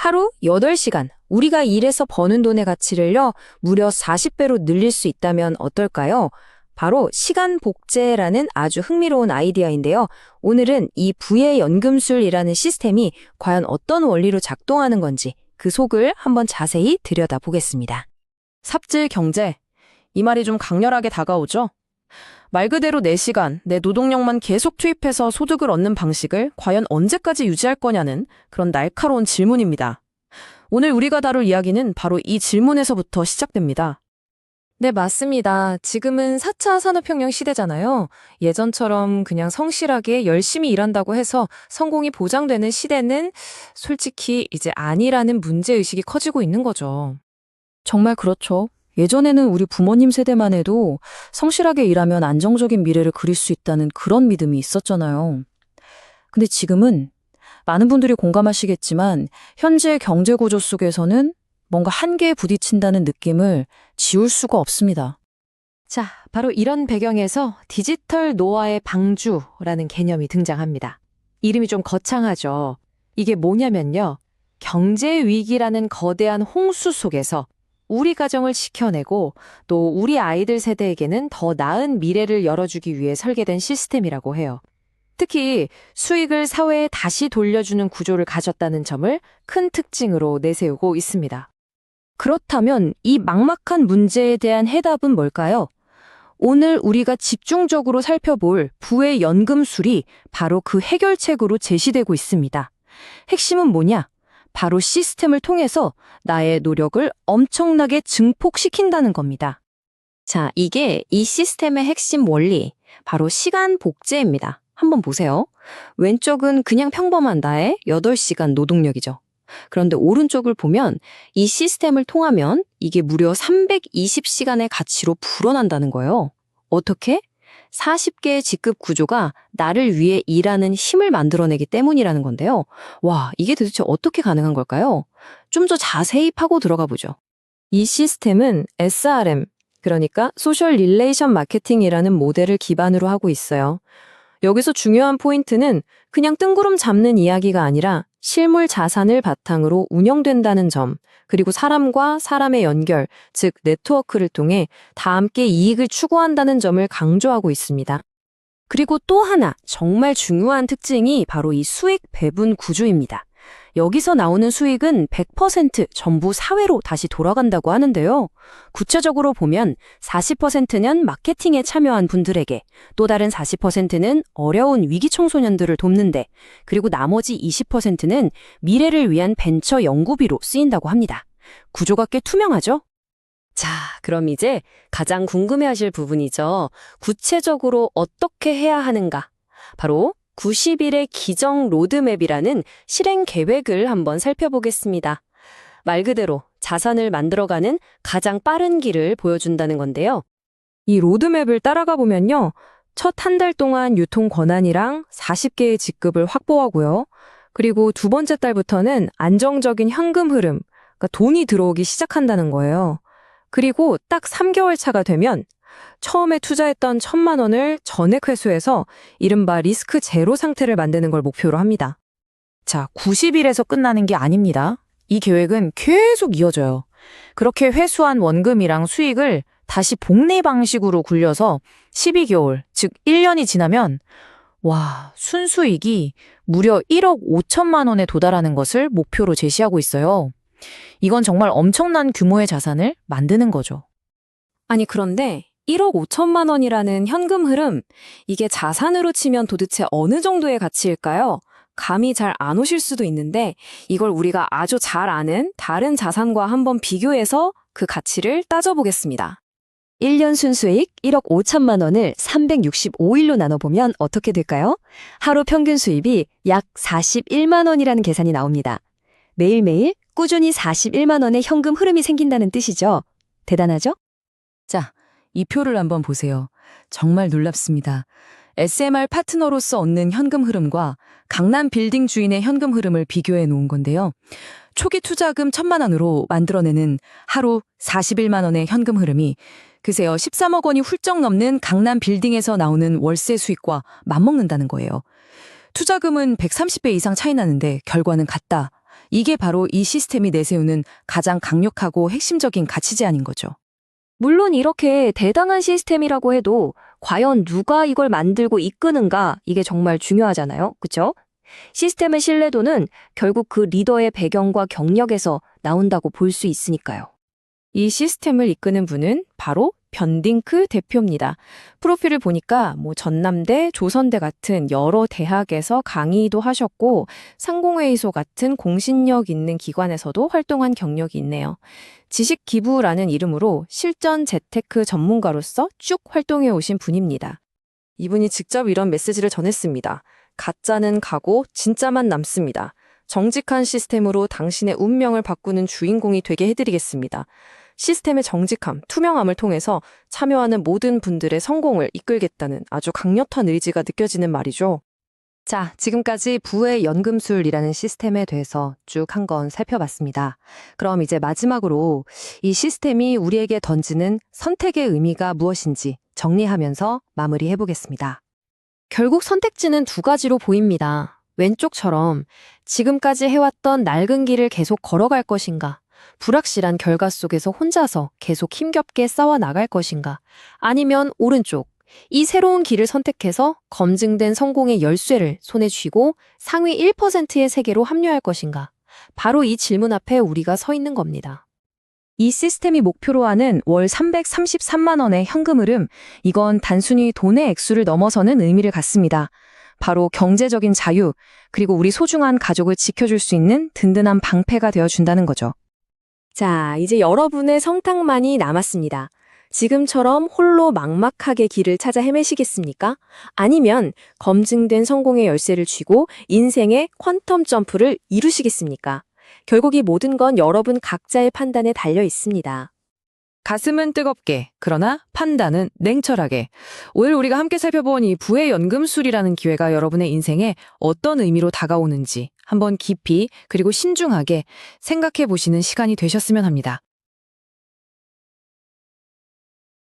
하루 8시간 우리가 일해서 버는 돈의 가치를요, 무려 40배로 늘릴 수 있다면 어떨까요? 바로 시간 복제라는 아주 흥미로운 아이디어인데요. 오늘은 이 부의 연금술이라는 시스템이 과연 어떤 원리로 작동하는 건지 그 속을 한번 자세히 들여다보겠습니다. 삽질 경제. 이 말이 좀 강렬하게 다가오죠? 말 그대로 내 시간, 내 노동력만 계속 투입해서 소득을 얻는 방식을 과연 언제까지 유지할 거냐는 그런 날카로운 질문입니다. 오늘 우리가 다룰 이야기는 바로 이 질문에서부터 시작됩니다. 네, 맞습니다. 지금은 4차 산업혁명 시대잖아요. 예전처럼 그냥 성실하게 열심히 일한다고 해서 성공이 보장되는 시대는 솔직히 이제 아니라는 문제의식이 커지고 있는 거죠. 정말 그렇죠. 예전에는 우리 부모님 세대만 해도 성실하게 일하면 안정적인 미래를 그릴 수 있다는 그런 믿음이 있었잖아요. 근데 지금은 많은 분들이 공감하시겠지만 현재 경제 구조 속에서는 뭔가 한계에 부딪힌다는 느낌을 지울 수가 없습니다. 자, 바로 이런 배경에서 디지털 노화의 방주라는 개념이 등장합니다. 이름이 좀 거창하죠. 이게 뭐냐면요. 경제 위기라는 거대한 홍수 속에서 우리 가정을 지켜내고 또 우리 아이들 세대에게는 더 나은 미래를 열어주기 위해 설계된 시스템이라고 해요. 특히 수익을 사회에 다시 돌려주는 구조를 가졌다는 점을 큰 특징으로 내세우고 있습니다. 그렇다면 이 막막한 문제에 대한 해답은 뭘까요? 오늘 우리가 집중적으로 살펴볼 부의 연금술이 바로 그 해결책으로 제시되고 있습니다. 핵심은 뭐냐? 바로 시스템을 통해서 나의 노력을 엄청나게 증폭시킨다는 겁니다. 자, 이게 이 시스템의 핵심 원리, 바로 시간 복제입니다. 한번 보세요. 왼쪽은 그냥 평범한 나의 8시간 노동력이죠. 그런데 오른쪽을 보면 이 시스템을 통하면 이게 무려 320시간의 가치로 불어난다는 거예요. 어떻게? 40개의 직급 구조가 나를 위해 일하는 힘을 만들어내기 때문이라는 건데요. 와, 이게 도대체 어떻게 가능한 걸까요? 좀 더 자세히 파고 들어가 보죠. 이 시스템은 SRM, 그러니까 소셜 릴레이션 마케팅이라는 모델을 기반으로 하고 있어요. 여기서 중요한 포인트는 그냥 뜬구름 잡는 이야기가 아니라 실물 자산을 바탕으로 운영된다는 점, 그리고 사람과 사람의 연결, 즉 네트워크를 통해 다 함께 이익을 추구한다는 점을 강조하고 있습니다. 그리고 또 하나 정말 중요한 특징이 바로 이 수익 배분 구조입니다. 여기서 나오는 수익은 100% 전부 사회로 다시 돌아간다고 하는데요. 구체적으로 보면 40%는 마케팅에 참여한 분들에게, 또 다른 40%는 어려운 위기 청소년들을 돕는데, 그리고 나머지 20%는 미래를 위한 벤처 연구비로 쓰인다고 합니다. 구조가 꽤 투명하죠? 자, 그럼 이제 가장 궁금해하실 부분이죠. 구체적으로 어떻게 해야 하는가? 바로 90일의 기정 로드맵이라는 실행 계획을 한번 살펴보겠습니다. 말 그대로 자산을 만들어가는 가장 빠른 길을 보여준다는 건데요. 이 로드맵을 따라가 보면요. 첫 한 달 동안 유통 권한이랑 40개의 직급을 확보하고요. 그리고 두 번째 달부터는 안정적인 현금 흐름, 그러니까 돈이 들어오기 시작한다는 거예요. 그리고 딱 3개월 차가 되면 처음에 투자했던 천만 원을 전액 회수해서 이른바 리스크 제로 상태를 만드는 걸 목표로 합니다. 자, 90일에서 끝나는 게 아닙니다. 이 계획은 계속 이어져요. 그렇게 회수한 원금이랑 수익을 다시 복리 방식으로 굴려서 12개월, 즉 1년이 지나면 와, 순수익이 무려 1억 5천만 원에 도달하는 것을 목표로 제시하고 있어요. 이건 정말 엄청난 규모의 자산을 만드는 거죠. 아니, 그런데 1억 5천만 원이라는 현금 흐름, 이게 자산으로 치면 도대체 어느 정도의 가치일까요? 감이 잘 안 오실 수도 있는데 이걸 우리가 아주 잘 아는 다른 자산과 한번 비교해서 그 가치를 따져보겠습니다. 1년 순수익 1억 5천만 원을 365일로 나눠보면 어떻게 될까요? 하루 평균 수입이 약 41만 원이라는 계산이 나옵니다. 매일매일 꾸준히 41만 원의 현금 흐름이 생긴다는 뜻이죠. 대단하죠? 자, 이 표를 한번 보세요. 정말 놀랍습니다. SMR 파트너로서 얻는 현금 흐름과 강남 빌딩 주인의 현금 흐름을 비교해 놓은 건데요. 초기 투자금 1천만 원으로 만들어내는 하루 41만 원의 현금 흐름이 그세요 13억 원이 훌쩍 넘는 강남 빌딩에서 나오는 월세 수익과 맞먹는다는 거예요. 투자금은 130배 이상 차이 나는데 결과는 같다. 이게 바로 이 시스템이 내세우는 가장 강력하고 핵심적인 가치 제안인 거죠. 물론 이렇게 대단한 시스템이라고 해도 과연 누가 이걸 만들고 이끄는가 이게 정말 중요하잖아요. 그쵸? 시스템의 신뢰도는 결국 그 리더의 배경과 경력에서 나온다고 볼 수 있으니까요. 이 시스템을 이끄는 분은 바로 변딩크 대표입니다. 프로필을 보니까 뭐 전남대, 조선대 같은 여러 대학에서 강의도 하셨고 상공회의소 같은 공신력 있는 기관에서도 활동한 경력이 있네요. 지식 기부라는 이름으로 실전 재테크 전문가로서 쭉 활동해 오신 분입니다. 이분이 직접 이런 메시지를 전했습니다. 가짜는 가고 진짜만 남습니다. 정직한 시스템으로 당신의 운명을 바꾸는 주인공이 되게 해드리겠습니다. 시스템의 정직함, 투명함을 통해서 참여하는 모든 분들의 성공을 이끌겠다는 아주 강력한 의지가 느껴지는 말이죠. 자, 지금까지 부의 연금술이라는 시스템에 대해서 쭉 한 건 살펴봤습니다. 그럼 이제 마지막으로 이 시스템이 우리에게 던지는 선택의 의미가 무엇인지 정리하면서 마무리해 보겠습니다. 결국 선택지는 두 가지로 보입니다. 왼쪽처럼 지금까지 해왔던 낡은 길을 계속 걸어갈 것인가, 불확실한 결과 속에서 혼자서 계속 힘겹게 싸워 나갈 것인가, 아니면 오른쪽, 이 새로운 길을 선택해서 검증된 성공의 열쇠를 손에 쥐고 상위 1%의 세계로 합류할 것인가. 바로 이 질문 앞에 우리가 서 있는 겁니다. 이 시스템이 목표로 하는 월 333만 원의 현금 흐름, 이건 단순히 돈의 액수를 넘어서는 의미를 갖습니다. 바로 경제적인 자유, 그리고 우리 소중한 가족을 지켜줄 수 있는 든든한 방패가 되어준다는 거죠. 자, 이제 여러분의 성탁만이 남았습니다. 지금처럼 홀로 막막하게 길을 찾아 헤매시겠습니까? 아니면 검증된 성공의 열쇠를 쥐고 인생의 퀀텀 점프를 이루시겠습니까? 결국 이 모든 건 여러분 각자의 판단에 달려 있습니다. 가슴은 뜨겁게, 그러나 판단은 냉철하게. 오늘 우리가 함께 살펴본 이 부의 연금술이라는 기회가 여러분의 인생에 어떤 의미로 다가오는지 한번 깊이 그리고 신중하게 생각해 보시는 시간이 되셨으면 합니다.